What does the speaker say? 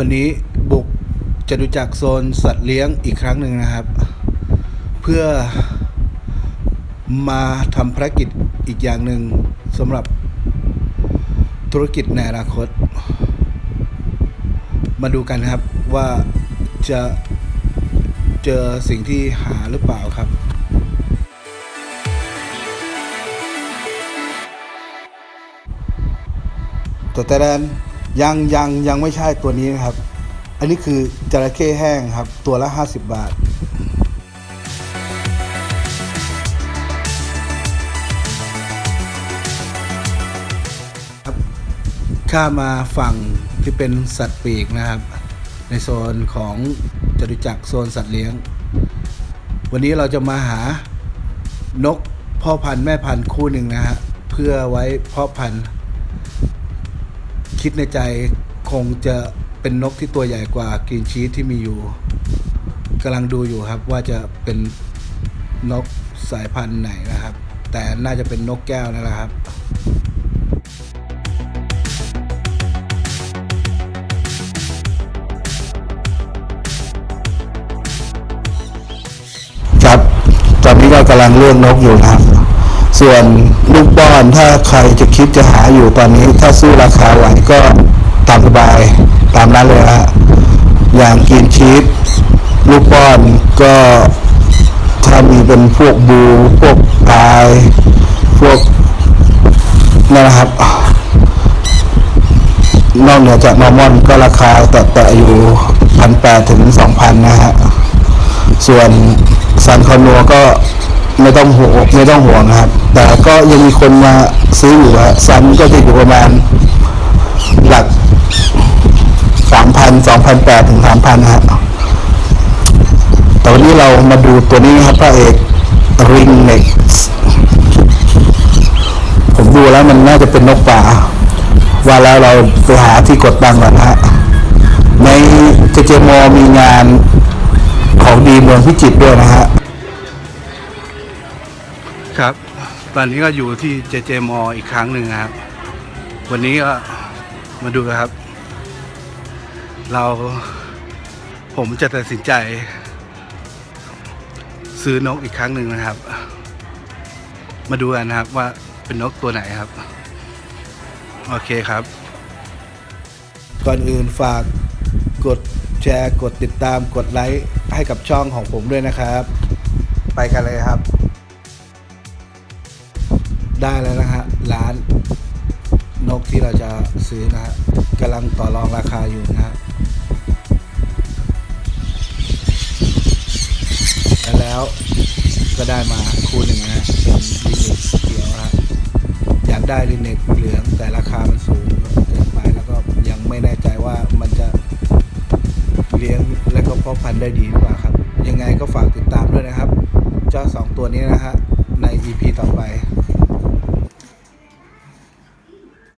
วันนี้บุกจตุจักโซนสัตว์เลี้ยงอีกครั้งหนึ่งนะครับ เพื่อมาทำภารกิจอีกอย่างหนึ่งสำหรับธุรกิจในอนาคต มาดูกันครับว่าจะเจอสิ่งที่หาหรือเปล่าครับต่แต่แดน ยังยังยังไม่ใช่ตัวนี้นะครับ อันนี้คือจระเข้แห้งครับ ตัวละ 50 บาท ครับข้ามาฝั่งที่เป็นสัตว์ปีกนะครับ ในโซนของจตุจักรโซนสัตว์เลี้ยง วันนี้เราจะมาหานกพ่อพันธุ์แม่พันธุ์คู่หนึ่งนะฮะเพื่อไว้พ่อพันธุ์ คิดในใจคงจะเป็นนกที่ตัวใหญ่กว่ากรีนชีสที่มีอยู่กำลังดูอยู่ครับว่าจะเป็นนกสายพันธุ์ไหนนะครับ แต่น่าจะเป็นนกแก้วนั่นแหละครับครับตอนนี้เรากำลังเลือกนกอยู่นะครับ ส่วนลูกป้อนถ้าใครจะคิดจะหาอยู่ตอนนี้ ถ้าสู้ราคาไหวก็ตามสบายตามนั้นเลยฮะอย่างกินชีสลูกป้อนก็ถ้ามีเป็นพวกบูพวกปลายพวกนั่นนะครับนอกเหนือจากนอร์มอนก็ราคาแต่แต่อยู่พันแปดถึงสองพันนะฮะ ส่วนซันคอนัวก็ ไม่ต้องห่วงไม่ต้องห่วงครับ แต่ก็ยังมีคนมาซื้ออยู่ฮะซันก็จะอยู่ประมาณหลักสามพันสองพันแปดถึงสามพันฮะแต่วันนี้เรามาดูตัวนี้ครับพระเอกริงเน็กผมดูแล้วมันน่าจะเป็นนกป่า ว่าแล้วเราไปหาที่กดตังก่อนะฮะในเจเจมอมีงานของดีเมืองพิจิตรด้วยนะฮะ ครับ ตอนนี้ก็อยู่ที่เจเจมออีกครั้งหนึ่งครับ วันนี้ก็มาดูกันครับ เราผมจะตัดสินใจ ซื้อนกอีกครั้งหนึ่งนะครับ มาดูกันนะครับว่าเป็นนกตัวไหนครับ โอเคครับ ก่อนอื่นฝากกดแชร์ กดติดตามกดไลค์ให้กับช่องของผมด้วยนะครับ ไปกันเลยครับ ได้แล้วนะฮะร้านนกที่เราจะซื้อนะฮะกำลังต่อรองราคาอยู่นะฮะแล้วก็ได้มาคู่หนึ่งนะฮะเป็นลิเนิกเขียวนะฮะอยากได้ลิเน็กเหลืองแต่ราคามันสูงเกินไปแล้วก็ยังไม่แน่ใจว่ามันจะเลี้ยงและก็เพาะพันธุ์ได้ดีหรือเปล่าครับ ยังไงก็ฝากติดตามด้วยนะครับ เจ้าสองตัวนี้นะฮะใน EP ต่อไป